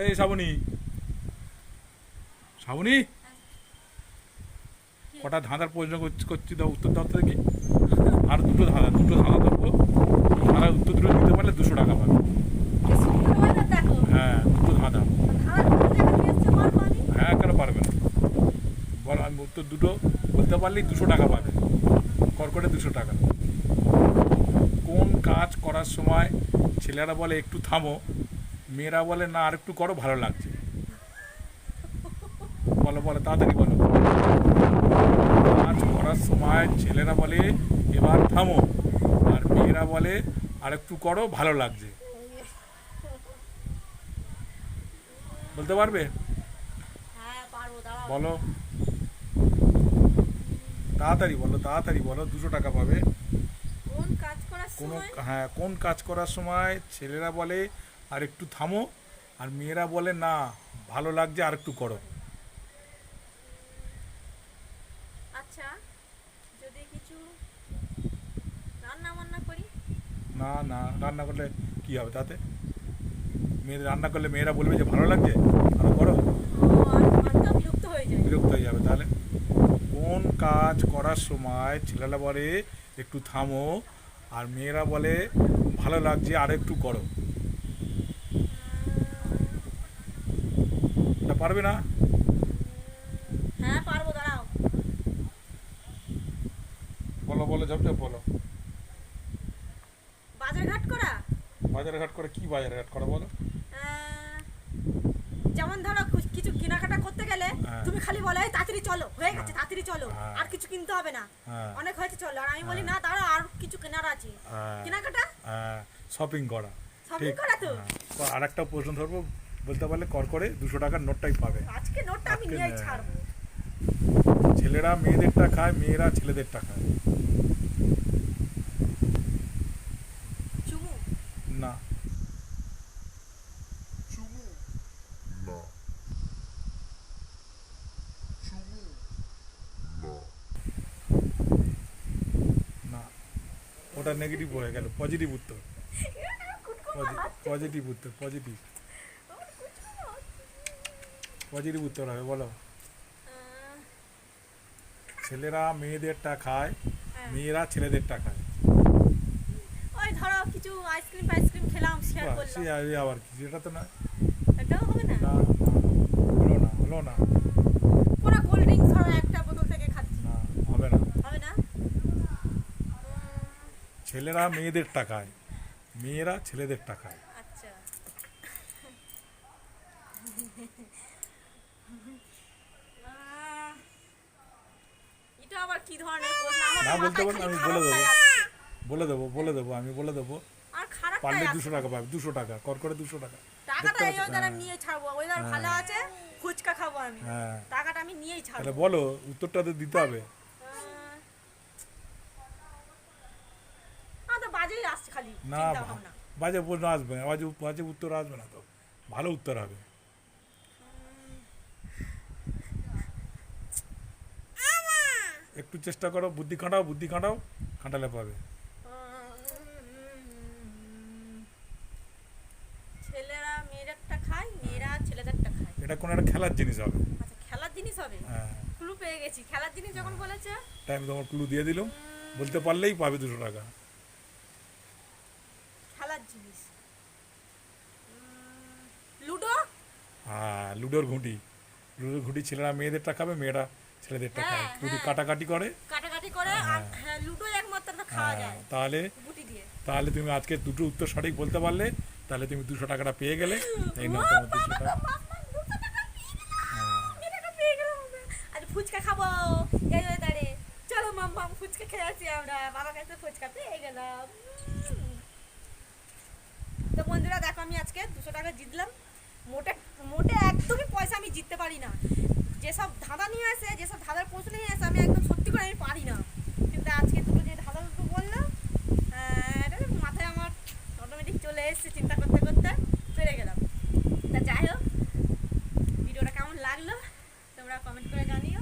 এই শ্রাবণী শ্রাবণী কটা ধাঁধার প্রশ্ন করছি- দাও উত্তর দাও দেখি। আর দুটো ধাঁধা দুটো ধাঁধা দেবো ধাঁধার উত্তর দুটো দিতে পারলে দুশো টাকা পাবে। হ্যাঁ দুটো ধাঁধা। হ্যাঁ কেন পারবে না? বল আমি উত্তর দুটো বলতে পারলেই দুশো টাকা পাবে। কর্কটে দুশো টাকা। কোন কাজ করার সময় ছেলেরা বলে একটু থামো। মেয়েরা বলে না আর একটু করো ভালো লাগছে। বলো বলো তাড়াতাড়ি বলো। কাজ করার সময় ছেলেরা বলে এবার থামো। আর মেয়েরা বলে আর একটু করো ভালো লাগছে। বলতে পারবে? হ্যাঁ। বলো। তাড়াতাড়ি বলো তাড়াতাড়ি বলো দুশো টাকা পাবে। কোন হ্যাঁ কোন কাজ করার সময় ছেলেরা বলে আর একটু থামো। আর মেয়েরা বলে না ভালো লাগছে আর একটু করো। আচ্ছা যদি কিছু রান্না বান্না করি? না না রান্না করলে কি হবে তাতে? মেয়েদের রান্না করলে মেয়েরা বলবে যে ভালো লাগছে আরও করো। বিরক্ত হয়ে যায় বিরক্ত হয়ে যাবে তাহলে। কোন কাজ করার সময় ছেলেরা বলে একটু থামো। আর মেয়েরা বলে ভালো লাগছে আর একটু করো। পারবে না? হ্যাঁ পারব দাঁড়াও। বলো বলো ঝপঝপ বলো। বাজার করা? বাজার ঘাট করে কি বাজার করা বলো? যেমন ধরো কিছু কেনাকাটা করতে গেলে হ্যাঁ। তুমি খালি বলো "এই তাড়াতাড়ি চলো হয়ে গেছে হ্যাঁ। তাড়াতাড়ি চলো। আর কিছু কিনতে হবে না। অনেক হয়েছে চলো। আর আমি বলি। না তারা আর কিছু কেনার আছে। কেনাকাটা? শপিং করা। ঠিক? করা তো? আর একটা প্রশ্ন ধরবো। বলতে পারলে কর করে দুশো টাকার নোটটাই পাবে। আজকে নোটটা আমি নিয়ে ছাড়বো। ছেলেরা মেয়েদেরটা খায় মেয়েরা ছেলেদেরটা খায়। ওটা নেগেটিভ হয়ে গেল। পজিটিভ উত্তর। পজিটিভ উত্তর পজিটিভ পজিটিভ উত্তর হবে বলো ছেলেরা মেয়েদেরটা খায়। মেয়েরা ছেলেদেরটা খায় ওই ধরো কিছু আইসক্রিম ফাইসক্রিম খেলাম শেয়ার করলাম আবার কি সেটা তো না এটাও হবে না না হলো না হলো না পুরো কোল্ড ড্রিঙ্কস ধরো একটা বোতল থেকে খাচ্ছি না হবে না হবে না ছেলেরা মেয়েদের টাকায় মেয়েরা ছেলেদের টাকায় আচ্ছা এটা আবার কি ধরনের প্রশ্ন? না বলতে খালি আমি বলে দেবো। বলে দেবো বলে দেবো আমি বলে দেবো। আর খারাপ পারলে দুশো টাকা পাবে দুশো টাকা কর করে দুশো টাকা। টাকাটা এই? ওয়েদার হ্যাঁ। নিয়ে ছাড়বো ওয়েদার হ্যাঁ। ভালো আছে ফুচকা খাব আমি। হ্যাঁ। টাকাটা আমি নিয়েই তাহলে বলো উত্তরটা তো দিতে হবে। বাজেই আসছে খালি না বাজে প্রশ্ন আসবে বাজে বাজে উত্তর আসবে না তো। ভালো উত্তর হবে। একটু চেষ্টা করো বুদ্ধি খাটাও বুদ্ধি খাটাও খাটালে পাবে। ছেলেরা মেয়েদেরটা খায় মেয়েরা ছেলেদেরটা খায়। এটা কোনো একটা খেলার জিনিস হবে। আচ্ছা খেলার জিনিস হবে? হ্যাঁ। ক্লু পেয়ে গেছি। খেলার জিনিস যখন বলেছে? টাইম তোমার ক্লু দিয়ে দিলাম। বলতে পারলেই পাবে দুশো টাকা। খেলার জিনিস। লুডো? হ্যাঁ লুডোর ঘুঁটি। লুডোর ঘুঁটি ছেলেরা মেয়েদেরটা খাবে মেয়েরা ছেলেদেরটা খায় হ্যাঁ, ঘুঁটি হ্যাঁ। কাটাকাটি করে? কাটাকাটি করে আর হ্যাঁ। লুডো একমাত্র খাওয়া হ্যাঁ, যায় তাহলে তাহলে তুমি আজকে দুটো উত্তর সঠিক বলতে পারলে তাহলে তুমি দুশো টাকাটা পেয়ে গেলে এই নাও তোমার দুশো টাকা। হ্যাঁ। টাকা ফুচকা খাব চলো মাম মাম ফুচকা খেয়ে আসি আমরা। বাবার কাছে ফুচকা পেয়ে গেলাম। তো বন্ধুরা দেখো আমি আজকে দুশো টাকা জিতলাম। মোটে মোটে একদমই পয়সা আমি জিততে পারি না। যেসব ধাঁধা নিয়ে আসে, যেসব ধাঁধার প্রশ্ন নিয়ে আসে, আমি একদম সত্যি করে আমি পারি না। কিন্তু আজকে তুমি যে ধাঁধা দুটো বলল এটা মাথায় আমার অটোমেটিক চলে এসছে চিন্তা করতে করতে পেরে গেলাম। তা যাই হোক, ভিডিওটা কেমন লাগল, তোমরা কমেন্ট করে জানিও।